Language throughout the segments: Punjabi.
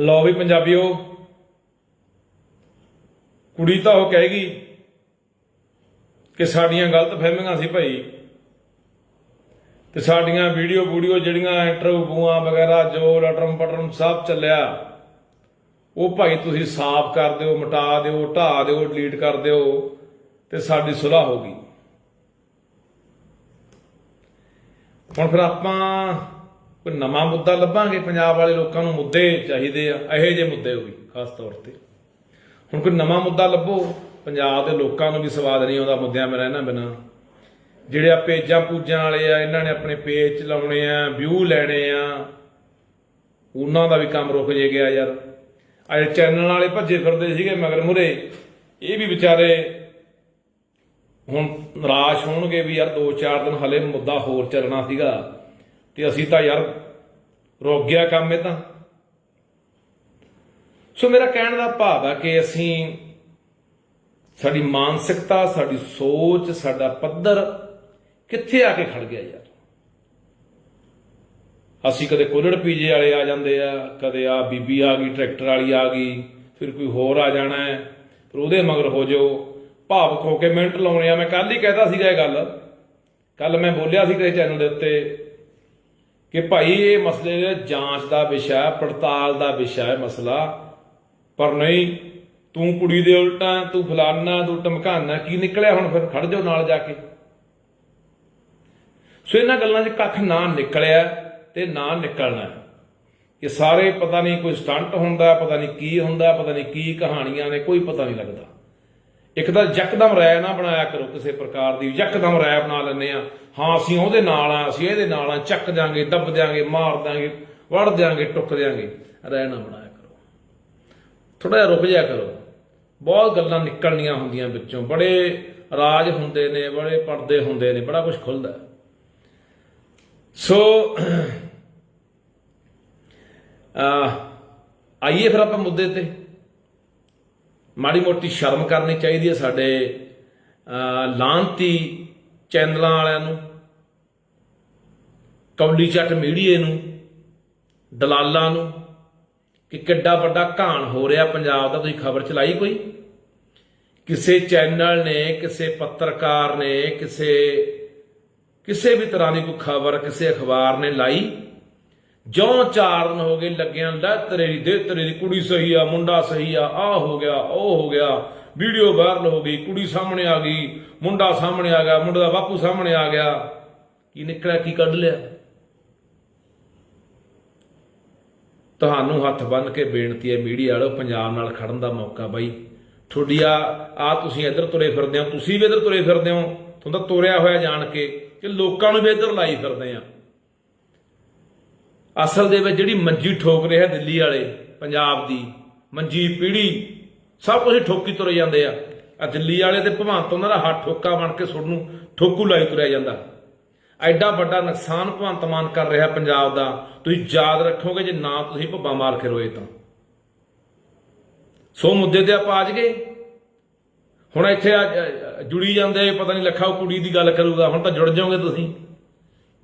ਲਓ ਵੀ ਪੰਜਾਬੀਓ, ਕੁੜੀ ਤਾਂ ਉਹ ਕਹੇਗੀ ਕਿ ਸਾਡੀਆਂ ਗਲਤ ਫਹਿਮੀਆਂ ਸੀ ਭਾਈ ਤੇ ਸਾਡੀਆਂ ਵੀਡੀਓ ਵੀਡੀਓ ਜਿਹੜੀਆਂ ਇੰਟਰਵਿਊਆਂ ਵਗੈਰਾ ਜੋ ਲਟਰਮ ਪਟਰਮ ਸਭ ਚੱਲਿਆ। ਉਹ ਭਾਈ ਤੁਸੀਂ ਸਾਫ਼ ਕਰ ਦਿਓ, ਮਿਟਾ ਦਿਓ, ਢਾ ਦਿਓ, ਡਿਲੀਟ ਕਰ ਦਿਓ ਤੇ ਸਾਡੀ ਸੁਲਾਹ ਹੋ ਗਈ। ਹੁਣ ਫਿਰ ਆਪਾਂ ਕੋਈ ਨਵਾਂ ਮੁੱਦਾ ਲੱਭਾਂਗੇ, ਪੰਜਾਬ ਵਾਲੇ ਲੋਕਾਂ ਨੂੰ ਮੁੱਦੇ ਚਾਹੀਦੇ ਆ, ਇਹੋ ਜਿਹੇ ਮੁੱਦੇ ਹੋਈ ਖਾਸ ਤੌਰ ਤੇ। ਹੁਣ ਕੋਈ ਨਵਾਂ ਮੁੱਦਾ ਲੱਭੋ, ਪੰਜਾਬ ਦੇ ਲੋਕਾਂ ਨੂੰ ਵੀ ਸਵਾਦ ਨਹੀਂ ਆਉਂਦਾ ਮੁੱਦਿਆਂ ਮੈਂ ਰਹਿਣਾ ਬਿਨਾ। ਜਿਹੜੇ ਆ ਪੇਜਾਂ ਪੂਜਾਂ ਵਾਲੇ ਆ, ਇਹਨਾਂ ਨੇ ਆਪਣੇ ਪੇਜ ਚਲਾਉਣੇ ਆ, ਵਿਊ ਲੈਣੇ ਆ, ਉਹਨਾਂ ਦਾ ਵੀ ਕੰਮ ਰੁਕ ਜੇ ਗਿਆ ਯਾਰ। ਅਜੇ ਚੈਨਲ ਵਾਲੇ ਭੱਜੇ ਫਿਰਦੇ ਸੀਗੇ ਮਗਰ ਮੁਰੇ, ਇਹ ਵੀ ਵਿਚਾਰੇ ਹੁਣ ਨਿਰਾਸ਼ ਹੋਣਗੇ ਵੀ ਯਾਰ 2-4 ਦਿਨ ਹਲੇ ਮੁੱਦਾ ਹੋਰ ਚੱਲਣਾ ਸੀਗਾ। ਤੇ ਅਸੀਂ ਤਾਂ ਯਾਰ ਰੁਕ ਗਿਆ ਕੰਮ ਇਹ ਤਾਂ। ਸੋ ਮੇਰਾ ਕਹਿਣ ਦਾ ਭਾਵ ਹੈ ਕਿ ਅਸੀਂ ਸਾਡੀ ਮਾਨਸਿਕਤਾ, ਸਾਡੀ ਸੋਚ, ਸਾਡਾ ਪੱਧਰ ਕਿੱਥੇ ਆ ਕੇ ਖੜ ਗਿਆ ਯਾਰ? ਅਸੀਂ ਕਦੇ ਕੁੱਲੜ ਪੀਜੇ ਵਾਲੇ ਆ ਜਾਂਦੇ ਆ, ਕਦੇ ਆ ਬੀਬੀ ਆ ਗਈ, ਟਰੈਕਟਰ ਵਾਲੀ ਆ ਗਈ, ਫਿਰ ਕੋਈ ਹੋਰ ਆ ਜਾਣਾ ਹੈ, ਫਿਰ ਉਹਦੇ ਮਗਰ ਹੋ ਜਾਓ। ਭਾਵਕ ਹੋ ਕੇ ਮਿੰਟ ਲਾਉਣੇ ਆ, ਮੈਂ ਕੱਲ ਹੀ ਕਹਿਤਾ ਸੀਗਾ ਇਹ ਗੱਲ। ਕੱਲ ਮੈਂ ਬੋਲਿਆ ਸੀ ਕਿਸੇ ਚੈਨਲ ਦੇ ਉੱਤੇ ਕਿ ਭਾਈ ਇਹ ਮਸਲੇ ਦੇ ਜਾਂਚ ਦਾ ਵਿਸ਼ਾ ਪੜਤਾਲ ਦਾ ਵਿਸ਼ਾ ਹੈ ਮਸਲਾ। ਪਰ ਨਹੀਂ, ਤੂੰ ਕੁੜੀ ਦੇ ਉਲਟਾ, ਤੂੰ ਫਲਾਨਾ, ਤੂੰ ਟਮਕਾਨਾ, ਕੀ ਨਿਕਲਿਆ ਹੁਣ ਫਿਰ? ਖੜ ਜਾਓ ਨਾਲ ਜਾ ਕੇ। ਸੋ ਇਹਨਾਂ ਗੱਲਾਂ 'ਚ ਕੱਖ ਨਾ ਨਿਕਲਿਆ ਤੇ ਨਾ ਨਿਕਲਣਾ। ਇਹ ਸਾਰੇ ਪਤਾ ਨਹੀਂ ਕੋਈ ਸਟੰਟ ਹੁੰਦਾ, ਪਤਾ ਨਹੀਂ ਕੀ ਹੁੰਦਾ, ਪਤਾ ਨਹੀਂ ਕੀ ਕਹਾਣੀਆਂ ਨੇ, ਕੋਈ ਪਤਾ ਨਹੀਂ ਲੱਗਦਾ। ਇੱਕ ਤਾਂ ਯਕਦਮ ਰਾਇ ਨਾ ਬਣਾਇਆ ਕਰੋ ਕਿਸੇ ਪ੍ਰਕਾਰ ਦੀ, ਯਕਦਮ ਰਾਇ ਬਣਾ ਲੈਂਦੇ ਆ ਹਾਂ, ਅਸੀਂ ਉਹਦੇ ਨਾਲ ਆ ਅਸੀਂ ਇਹਦੇ ਨਾਲ ਆ ਚੱਕ ਦਿਆਂਗੇ, ਦੱਬ ਦਿਆਂਗੇ, ਮਾਰ ਦਿਆਂਗੇ, ਵੜ ਦਿਆਂਗੇ, ਟੁੱਕ ਦਿਆਂਗੇ। ਰਾਇ ਨਾ ਬਣਾਇਆ ਕਰੋ। ਥੋੜਾ ਜਿਹਾ ਰੁਕ ਜਾ ਕਰੋ। ਬਹੁਤ ਗੱਲਾਂ ਨਿਕਲਣੀਆਂ ਹੁੰਦੀਆਂ ਵਿੱਚੋਂ। ਬੜੇ ਰਾਜ ਹੁੰਦੇ ਨੇ, ਬੜੇ ਪਰਦੇ ਹੁੰਦੇ ਨੇ, ਬੜਾ ਕੁਝ ਖੁੱਲਦਾ। ਸੋ ਆ ਆਈਏ ਫਿਰ ਆਪਾਂ ਮੁੱਦੇ ਤੇ। ਮਾੜੀ ਮੋਟੀ ਸ਼ਰਮ ਕਰਨੀ ਚਾਹੀਦੀ ਹੈ ਸਾਡੇ ਅਹ, ਲਾਂਤੀ ਚੈਨਲਾਂ ਵਾਲਿਆਂ ਨੂੰ ਕੌਲੀ ਚੱਟ ਮੀਡੀਏ ਨੂੰ ਦਲਾਲਾਂ ਨੂੰ ਕਿ ਕਿੱਡਾ ਵੱਡਾ ਘਾਣ ਹੋ ਰਿਹਾ ਪੰਜਾਬ ਦਾ ਤੁਸੀਂ ਖਬਰ ਚਲਾਈ ਕੋਈ? ਕਿਸੇ ਚੈਨਲ ਨੇ ਕਿਸੇ ਪੱਤਰਕਾਰ ਨੇ ਕਿਸੇ ਕਿਸੇ ਵੀ ਤਰ੍ਹਾਂ ਦੀ ਕੋਈ ਖਬਰ ਕਿਸੇ ਅਖਬਾਰ ਨੇ ਲਾਈ? ਜਿਉਂ ਚਾਰ ਦਿਨ ਹੋ ਗਏ ਲੱਗਿਆਂ ਲੈ ਤੇਰੇ ਦੀ ਦੇ ਤੇਰੇ ਦੀ ਕੁੜੀ ਸਹੀ ਆ, ਮੁੰਡਾ ਸਹੀ ਆ ਆ ਹੋ ਗਿਆ, ਉਹ ਹੋ ਗਿਆ। ਵੀਡੀਓ ਵਾਇਰਲ ਹੋ ਗਈ, ਕੁੜੀ ਸਾਹਮਣੇ ਆ ਗਈ, ਮੁੰਡਾ ਸਾਹਮਣੇ ਆ ਗਿਆ, ਮੁੰਡੇ ਦਾ ਬਾਪੂ ਸਾਹਮਣੇ ਆ ਗਿਆ। ਕੀ ਨਿਕਲਿਆ, ਕੀ ਕੱਢ ਲਿਆ? ਤੁਹਾਨੂੰ ਹੱਥ ਬੰਨ ਕੇ ਬੇਨਤੀ ਹੈ, ਮੀਡੀਆ ਵਾਲੋ ਪੰਜਾਬ ਨਾਲ ਖੜਨ ਦਾ ਮੌਕਾ ਬਾਈ। ਤੁਹਾਡੀ ਆ ਆ ਤੁਸੀਂ ਇੱਧਰ ਤੁਰੇ ਫਿਰਦੇ ਹੋ, ਤੁਸੀਂ ਵੀ ਇੱਧਰ ਤੁਰੇ ਫਿਰਦੇ ਹੋ, ਤੁਹਾਨੂੰ ਤਾਂ ਤੋਰਿਆ ਹੋਇਆ ਜਾਣ ਕੇ ਕਿ ਲੋਕਾਂ ਨੂੰ ਵੀ ਇੱਧਰ ਲਾਈ ਫਿਰਦੇ ਆ। ਅਸਲ ਦੇ ਵਿੱਚ ਜਿਹੜੀ ਮੰਜੀ ਠੋਕ ਰਿਹਾ ਦਿੱਲੀ ਵਾਲੇ, ਪੰਜਾਬ ਦੀ, ਮੰਜੀ, ਪੀੜੀ, ਸਭ ਕੁਝ ਠੋਕੀ ਤੁਰੇ ਜਾਂਦੇ ਆ। ਆ ਦਿੱਲੀ ਵਾਲੇ ਤੇ ਭਵੰਤ ਉਹਨਾਂ ਦਾ ਹੱਥ ਠੋਕਾ ਬਣ ਕੇ ਸੁਣ ਨੂੰ ਠੋਕੂ ਲਾਈ ਤੁਰਿਆ ਜਾਂਦਾ। ਐਡਾ ਵੱਡਾ ਨੁਕਸਾਨ ਭਵੰਤ ਮਾਨ ਕਰ ਰਿਹਾ ਪੰਜਾਬ ਦਾ। ਤੁਸੀਂ ਯਾਦ ਰੱਖੋਗੇ ਜੇ ਨਾ ਤੁਸੀਂ ਭੱਬਾ ਮਾਰ ਕੇ ਰੋਏ ਤਾਂ। ਸੋ ਮੁੱਦੇ ਤੇ ਆਪਾਂ ਆਜ ਗਏ ਹੁਣ ਇੱਥੇ ਆ- ਜੁੜੀ ਜਾਂਦੇ ਪਤਾ ਨਹੀਂ ਲੱਖਾ ਉਹ ਕੁੜੀ ਦੀ ਗੱਲ ਕਰੂਗਾ। ਹੁਣ ਤਾਂ ਜੁੜ ਜਾਓਗੇ ਤੁਸੀਂ।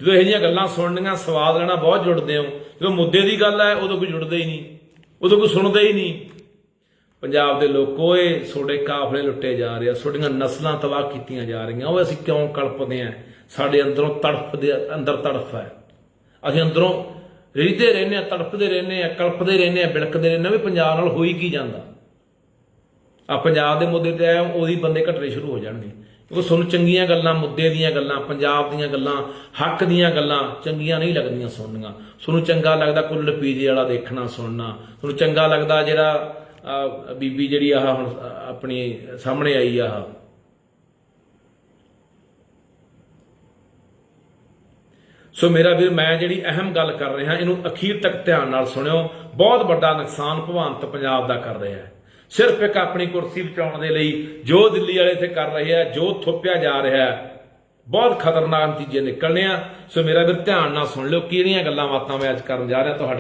ਜਦੋਂ ਇਹੋ ਜਿਹੀਆਂ ਗੱਲਾਂ ਸੁਣਨੀਆਂ, ਸਵਾਦ ਲੈਣਾ ਬਹੁਤ ਜੁੜਦੇ ਹੋ। ਜਦੋਂ ਮੁੱਦੇ ਦੀ ਗੱਲ ਹੈ ਉਦੋਂ ਕੋਈ ਜੁੜਦਾ ਹੀ ਨਹੀਂ। ਉਦੋਂ ਕੋਈ ਸੁਣਦਾ ਹੀ ਨਹੀਂ। ਪੰਜਾਬ ਦੇ ਲੋਕੋ ਇਹ ਤੁਹਾਡੇ ਕਾਫਲੇ ਲੁੱਟੇ ਜਾ ਰਹੇ ਆ ਤੁਹਾਡੀਆਂ ਨਸਲਾਂ ਤਬਾਹ ਕੀਤੀਆਂ ਜਾ ਰਹੀਆਂ। ਉਹ ਅਸੀਂ ਕਿਉਂ ਕਲਪਦੇ ਆ? ਸਾਡੇ ਅੰਦਰੋਂ ਤੜਫ ਦੇ, ਅੰਦਰ ਤੜਫ ਹੈ। ਅਸੀਂ ਅੰਦਰੋਂ ਰਿੱਝਦੇ ਰਹਿੰਦੇ ਆ, ਤੜਫਦੇ ਰਹਿੰਦੇ ਆ, ਕਲਪਦੇ ਰਹਿੰਦੇ ਆ, ਬਿਲਕਦੇ ਰਹਿੰਦੇ ਆ ਵੀ ਪੰਜਾਬ ਨਾਲ ਹੋਈ ਕੀ ਜਾਂਦਾ। ਆ ਪੰਜਾਬ ਦੇ ਮੁੱਦੇ ਤੇ ਆਏ ਉਹਦੀ ਬੰਦੇ ਘਟਣੇ ਸ਼ੁਰੂ ਹੋ ਜਾਣਗੇ। ਕਿਉਂਕਿ ਤੁਹਾਨੂੰ ਚੰਗੀਆਂ ਗੱਲਾਂ, ਮੁੱਦੇ ਦੀਆਂ ਗੱਲਾਂ, ਪੰਜਾਬ ਦੀਆਂ ਗੱਲਾਂ, ਹੱਕ ਦੀਆਂ ਗੱਲਾਂ ਚੰਗੀਆਂ ਨਹੀਂ ਲੱਗਦੀਆਂ ਸੁਣਨੀਆਂ। ਤੁਹਾਨੂੰ ਚੰਗਾ ਲੱਗਦਾ ਕੁੱਲ ਪੀਜੇ ਵਾਲਾ ਦੇਖਣਾ, ਸੁਣਨਾ। ਤੁਹਾਨੂੰ ਚੰਗਾ ਲੱਗਦਾ ਜਿਹੜਾ ਬੀਬੀ ਜਿਹੜੀ ਆਹ ਹੁਣ ਆਪਣੀ ਸਾਹਮਣੇ ਆਈ ਆਹ ਸੋ ਮੇਰਾ ਵੀਰ, ਮੈਂ ਜਿਹੜੀ ਅਹਿਮ ਗੱਲ ਕਰ ਰਿਹਾ, ਇਹਨੂੰ ਅਖੀਰ ਤੱਕ ਧਿਆਨ ਨਾਲ ਸੁਣਿਓ। ਬਹੁਤ ਵੱਡਾ ਨੁਕਸਾਨ ਭਵੰਤ ਪੰਜਾਬ ਦਾ ਕਰ ਰਿਹਾ ਹੈ। ਸਿਰਫ ਇੱਕ ਆਪਣੀ ਕੁਰਸੀ ਬਚਾਉਣ ਦੇ ਲਈ ਜੋ ਦਿੱਲੀ ਵਾਲੇ ਇੱਥੇ ਕਰ ਰਹੇ ਆ, ਜੋ ਥੋਪਿਆ ਜਾ ਰਿਹਾ ਹੈ, ਬਹੁਤ ਖਤਰਨਾਕ ਨਤੀਜੇ ਨਿਕਲਣੇ ਆ। ਸੋ ਮੇਰਾ ਵੀਰ ਧਿਆਨ ਨਾਲ ਸੁਣ ਲਿਓ, ਕਿਹੜੀਆਂ ਗੱਲਾਂ ਬਾਤਾਂ ਮੈਂ ਅੱਜ ਕਰਨ ਜਾ ਰਿਹਾ ਤੁਹਾਡੇ